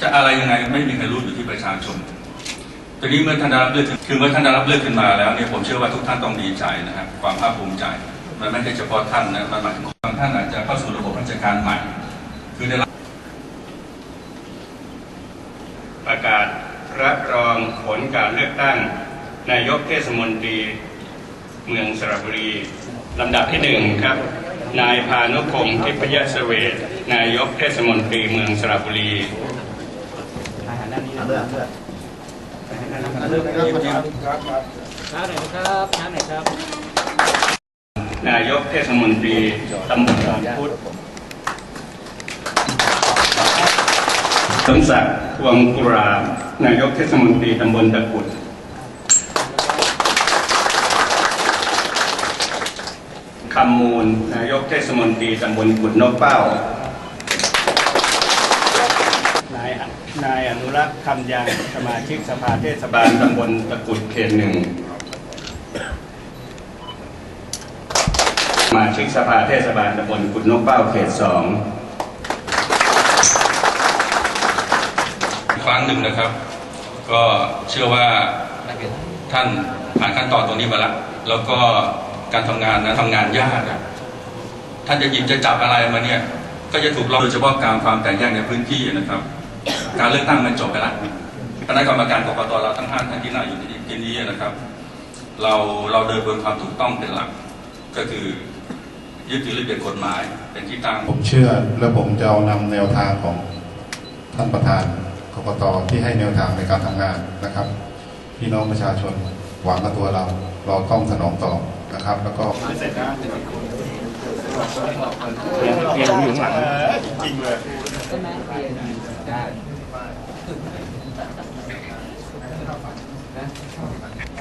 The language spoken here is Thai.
จะอะไรยังไงไม่มีใครรู้อยู่ที่ประชาชนทีนี้เมื่อท่านได้รับเลือกคือเมื่อท่านได้รับเลือกขึ้นมาแล้วเนี่ยผมเชื่อว่าทุกท่านต้องดีใจนะครับความภาคภูมิใจ มันไม่ใช่เฉพาะท่านนะมันหมายถึงบางท่านอาจจะเข้าสู่ระบบราชการใหม่ คือได้รับประกาศรับรองผลการเลือกตั้ง นายกเทศมนตรี เมืองสระบุรีลำดับที่หนึ่งครับ นายพานุพงศ์ทิพยเสเวตนายกเทศมนตรีเมืองสระบุรี ช้าหน่อยนะครับช้าหน่อยครับ นายกเทศมนตรีตำบลบางพุทธสมศักดิ์พวงกุรามนายกเทศมนตรีตำบลตะกุดคำมูล นายกเทศมนตรีตำบลกุดนกเป้า นายอนุรักษ์คำยังสมาชิกสภาเทศบาลตำบลตะกุดเขตหนึ่งสมาชิกสภาเทศบาลตำบลกุดนกเป้าเขตสองครั้งหนึ่งนะครับ ก็เชื่อว่าท่านผ่านขั้นตอนตรงนี้มาแล้วแล้วก็การทำงานนะทำงานยากอะท่านจะหยิบจะจับอะไรมาเนี่ย ก็จะถูกล็อกโดยเฉพาะการความแตกแยกในพื้นที่นะครับ การเลือกตั้งมันจบไปแล้วคณะกรรมการกกตเราทั้งห้าท่านที่นั่งอยู่ในที่นี้นะครับ เราเราเดินบนความถูกต้องเป็นหลัก ก็คือยึดถือระเบียบกฎหมายเป็นที่ตั้งผมเชื่อและผมจะเอานำแนวทางของท่านประธานกกตที่ให้แนวทางในการทำงานนะครับ พี่น้องประชาชนหวังกับตัวเรา เราต้องสนองตอบนะครับ แล้วก็ใช่ไห 来，来，来，